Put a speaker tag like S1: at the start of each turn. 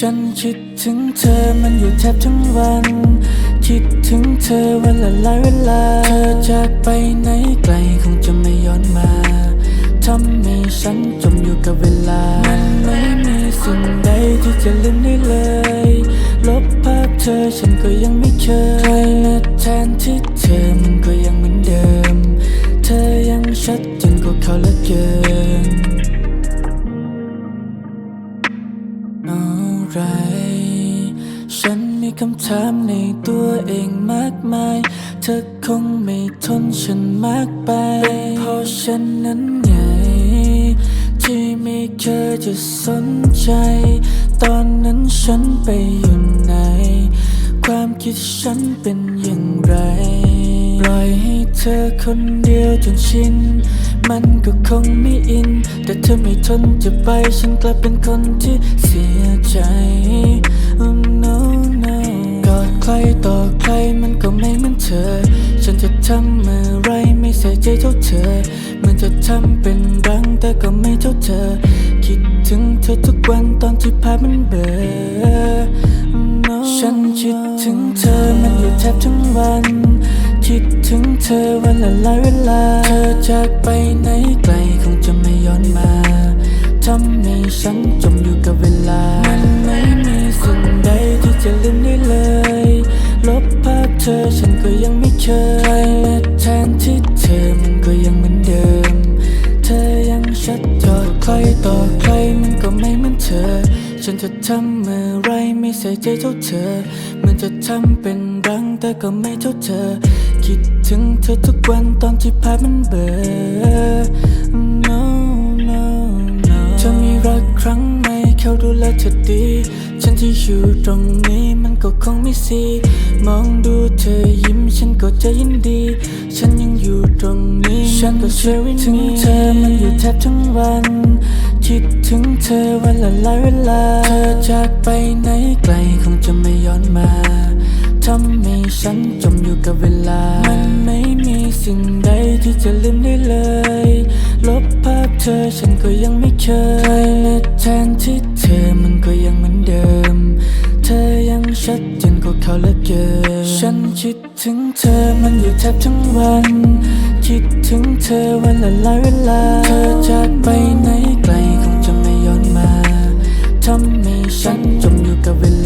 S1: ฉันคิดถึงเธอมันอยู่แทบทั้งวัน คิดถึงเธอวันละหลายเวลา เธอจากไปไหนไกลคงจะไม่ย้อนมาทำให้ฉันจมอยู่กับเวลา มันไม่มีสิ่งใดที่จะลืมได้เลย ลบภาพเธอฉันก็ยังไม่เคยใครมาแทนที่ ไร ฉันมีคำถามในตัวเองมากมาย เธอคงไม่ทนฉันมากไป เป็นเพราะฉันนั้นไง ที่ไม่เคยจะสนใจ ตอนนั้นฉันไปอยู่ไหน ความคิดฉันเป็นอย่างไร ปล่อยให้เธอคนเดียวจนชิน มันก็คงไม่อิน แต่เธอไม่ทนจะไป ฉันกลับเป็นคนที่เสียใจ oh no no กอดใครต่อใครมันก็ไม่เหมือนเธอ ฉันจะทำอะไรไม่ใส่ใจเท่าเธอ มันจะทำเป็นรังแต่ก็ไม่เท่าเธอ คิดถึงเธอทุกวันตอนที่ภาพมันเบลอ no ฉันคิดถึงเธอมันอยู่แทบทั้งวัน เธอวันละหลายเวลา เธอจากไปไหนไกลคงจะไม่ย้อนมาทำให้ฉันจมอยู่กับเวลา มันไม่มีสิ่งใดที่จะลืมได้เลย ลบภาพเธอฉันก็ยังไม่เคยใครมาแทนที่เธอมันก็ยังเหมือนเดิม เธอยังชัดจอดใครต่อใครมันก็ไม่เหมือนเธอ ฉันจะทำเมื่อไรไม่ใส่ใจเท่าเธอ มันจะทำเป็นรังแต่ก็ไม่เท่าเธอ คิดถึงเธอทุกวันตอนที่ภาพมันเบลอ no no no เธอมีรักครั้งไหมเขาดูแลเธอดี ฉันที่อยู่ตรงนี้มันก็คงไม่สีมองดูเธอยิ้มฉันก็จะยินดี ฉันยังอยู่ตรงนี้ ฉันก็เชื่อถึงเธอมันอยู่แทบทั้งวัน คิดถึงเธอวันละหลายเวลา เธอจากไปไหนไกลคงจะไม่ย้อนมาทำให้ฉันจม อยู่กับเวลา มันไม่มีสิ่งใดที่จะลืมได้เลย ลบภาพเธอฉันก็ยังไม่เคยใครมาแทนที่เธอมันก็ยังเหมือนเดิม เธอยังชัดเจนกว่าเขาเหลือเกินฉันคิดถึงเธอมันอยู่แทบทั้งวัน คิดถึงเธอวันละหลายเวลา เธอจากไปไหนไกลคงจะไม่ย้อนมาทำให้ฉันจมอยู่กับเวลา